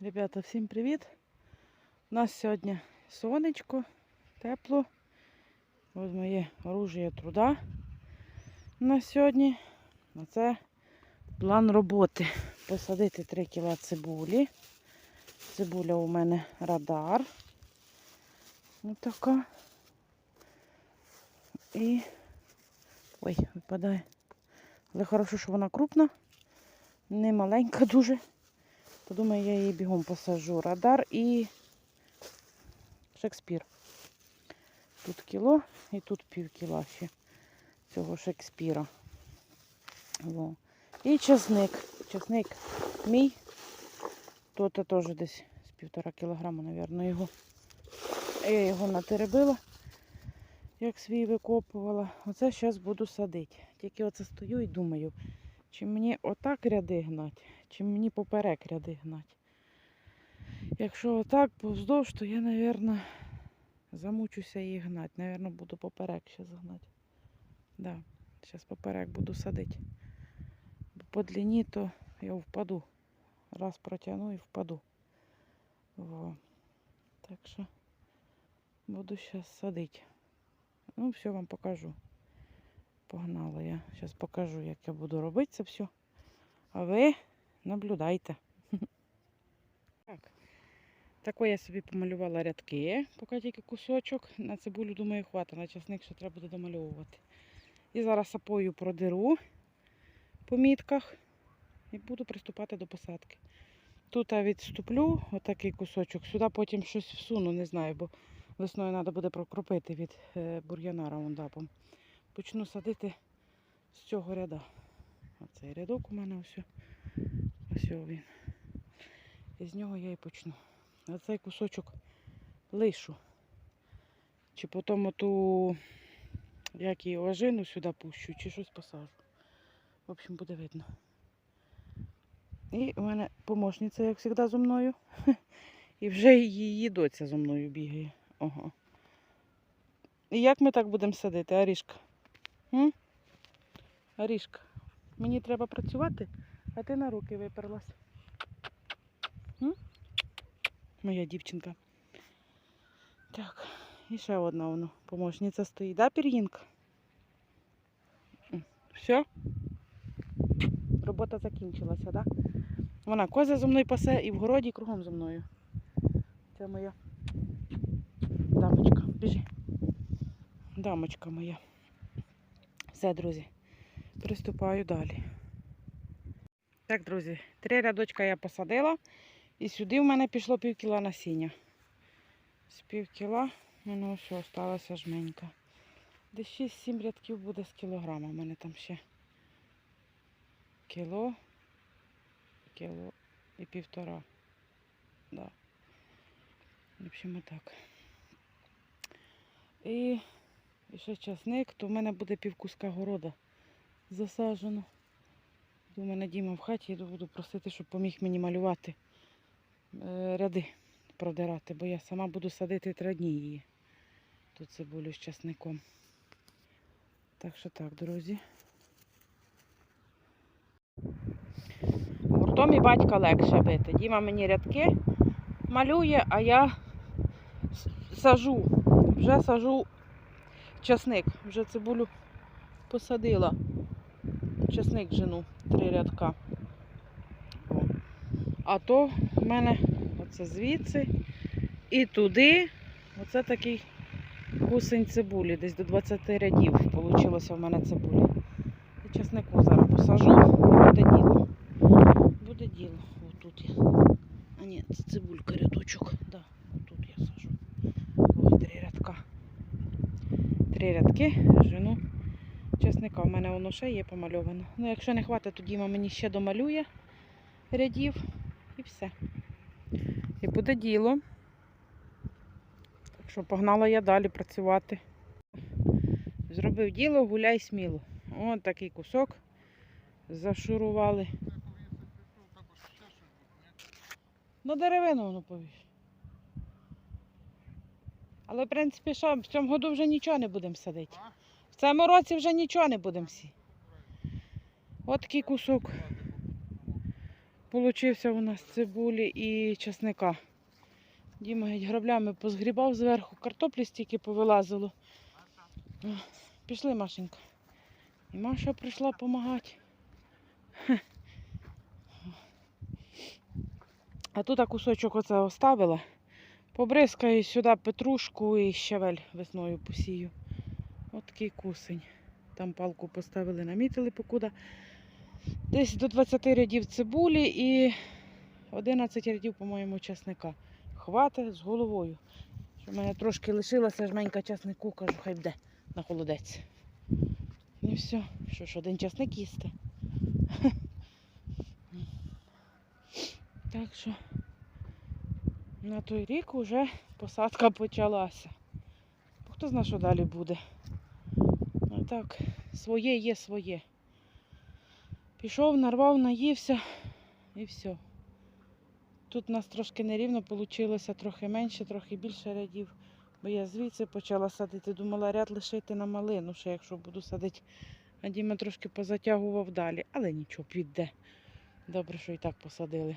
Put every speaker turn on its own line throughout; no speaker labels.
Ребята, всім привіт! У нас сьогодні сонечко, тепло. Ось моє оружие труда на сьогодні. А це план роботи. Посадити 3 кіла цибулі. Цибуля у мене радар. Ось така. І... Ой, випадає. Але хорошо, що вона крупна. Не маленька дуже. То думаю, я її бігом посажу. Радар і Шекспір. Тут кіло і тут пів кіла ще цього Шекспіра. Во. І часник. Часник мій. Тут теж десь з півтора кілограма, мабуть, його. Я його натеребила, як свій викопувала. Оце зараз буду садити. Тільки оце стою і думаю, чи мені отак ряди гнать, чи мені поперек ряди гнать. Якщо отак повздовж, то я, мабуть, замучуся її гнать. Навірно, буду поперек ще загнати. Да, зараз поперек буду садити. Бо по длині то я впаду. Раз протягну і впаду. Во. Так що буду зараз садити. Ну, все вам покажу. Погнала я. Зараз покажу, як я буду робити це все. А ви наблюдайте. Так. Тако я собі помалювала рядки, поки тільки кусочок. На цибулю, думаю, хватить, на часник ще треба буде домальовувати. І зараз сапою продеру по мітках і буду приступати до посадки. Тут я відступлю отакий кусочок, сюди потім щось всуну, не знаю, бо весною треба буде прокропити від е, бур'яна раундапом. Почну садити з цього ряда. Оцей рядок у мене ось. Ось він. І з нього я і почну. А цей кусочок лишу. Чи потім оту, як її ожину сюди пущу, чи щось посажу. В общем, буде видно. І у мене помощниця, як завжди, зо мною. І вже її доця зо мною бігає. Ага. І як ми так будемо садити, Арішка? М? Мені треба працювати, а ти на руки виперлась. Моя дівчинка. Так, і ще одна воно помощниця стоїть. Да, пір'їнка? Все? Робота закінчилася, да? Вона кози зо мною пасе і в городі і кругом зо мною. Це моя дамочка. Біжи. Дамочка моя. Все, друзі. Приступаю далі. Так, друзі, три рядочка я посадила. І сюди в мене пішло пів кіла насіння. З пів кіла в мене ось осталася жменька. Десь 6-7 рядків буде з кілограма. У мене там ще кіло, кіло і півтора. Да. В общем, так. І, і ще часник, то в мене буде пів куска города засаджено. У мене Діма в хаті, я буду просити, щоб поміг мені малювати е, ряди продирати, бо я сама буду садити три дні її. Тут цибулю з часником. Так що так, друзі. Гуртом і батька легше бити. Діма мені рядки малює, а я сажу. Вже сажу часник. Вже цибулю посадила. Часник жену, три рядка. А то в мене оце звідси і туди. Оце такий кусень цибулі, десь до 20 рядів вийшло в мене цибулі. І часнику зараз посажу і буде діло. Буде діло. Отут я. А ні, це цибулька рядочок. Да, отут я сажу. О, три рядка. Три рядки жену часника. У мене воно ще є помальовано. Ну, якщо не хватить, то Діма мені ще домалює рядів і все. І буде діло. Так що погнала я далі працювати. Зробив діло, гуляй сміло. Ось такий кусок зашурували. На деревину воно повіш. Але, в принципі, що, в цьому году вже нічого не будемо садити. В цьому році вже нічого не будемо сі. От такий кусок Получився у нас цибулі і часника. Діма геть граблями позгрібав зверху, картоплі стільки повилазило. Пішли, Машенька. І Маша прийшла допомагати. А тут кусочок оце оставила. Побризкаю сюди петрушку і щавель весною посію. От такий кусень. Там палку поставили, намітили покуда. Десь до 20 рядів цибулі і 11 рядів, по-моєму, часника. Хватить з головою. Що в мене трошки лишилося жменька часнику, кажу, хай буде на холодець. І все. Що ж, один часник їсти. Так що на той рік вже посадка почалася. Хто знає, що далі буде. А так, своє є своє. Пішов, нарвав, наївся і все. Тут у нас трошки нерівно вийшло, трохи менше, трохи більше рядів. Бо я звідси почала садити. Думала ряд лишити на малину, ще якщо буду садити. А Діма трошки позатягував далі, але нічого, піде. Добре, що і так посадили.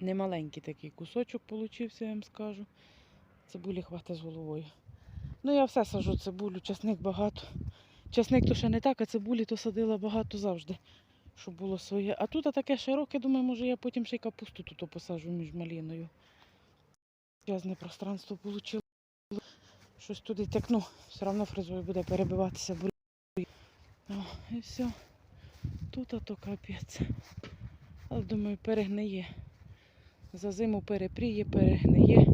Немаленький такий кусочок получився, я вам скажу. Цибулі хватить з головою. Ну, я все сажу цибулю, часник багато. Часник то ще не так, а цибулі то садила багато завжди, щоб було своє. А тут таке широке, думаю, може я потім ще й капусту тут посаджу між маліною. Зв'язне пространство вийшло. Щось туди тякну, все одно фрезою буде перебиватися. О, і все. Тут ото капець. Але думаю, перегниє. За зиму перепріє, перегниє.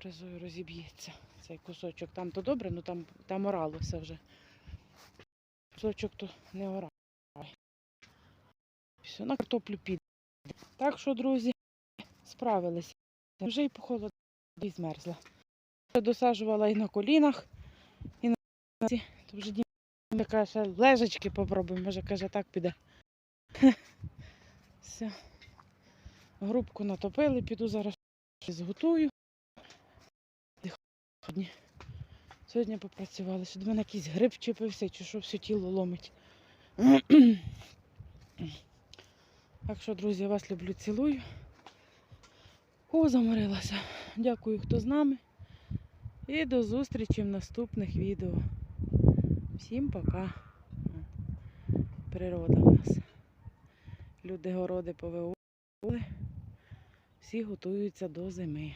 Фрезою розіб'ється цей кусочок. Там то добре, ну там, там оралося вже. Кусочок то не орав. Все, на картоплю піде. Так що, друзі, справилися. Вже і похолодно і змерзла. Досаджувала і на колінах, і на ці. То вже Діма каже, лежачки попробуємо, може каже, так піде. Все. Грубку натопили, піду зараз зготую. Сьогодні, сьогодні попрацювали. Що до мене якийсь гриб чіпився, чи що все тіло ломить. Так що, друзі, я вас люблю, цілую. О, заморилася. Дякую, хто з нами. І до зустрічі в наступних відео. Всім пока. Природа в нас. Люди городи повивали. Всі готуються до зими.